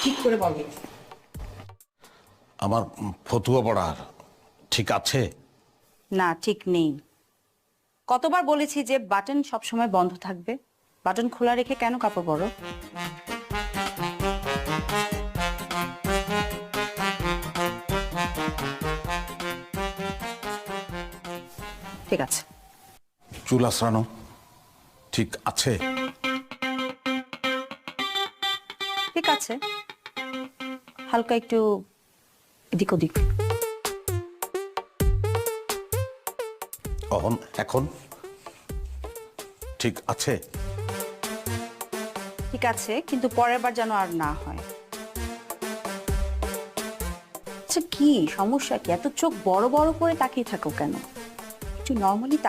ঠিক করে বলো আমার ফতুয়া পড়ার ঠিক আছে? না ঠিক নেই। কতবার বলেছি যে বাটন সবসময় বন্ধ থাকবে। বাটন খোলা রেখে কেন কাপড় পরো ঠিক আছে। চুল আশ্রানো ঠিক আছে? ঠিক আছে। হালকা একটু এদিক ওদিক। অহন এখন? ঠিক আছে। ঠিক আছে কিন্তু পরের বার যেন আর না হয়। আচ্ছা কি? সমস্যা কি? এত চোখ বড় বড় করে তাকিয়ে থাকো কেন? একটু নর্মালি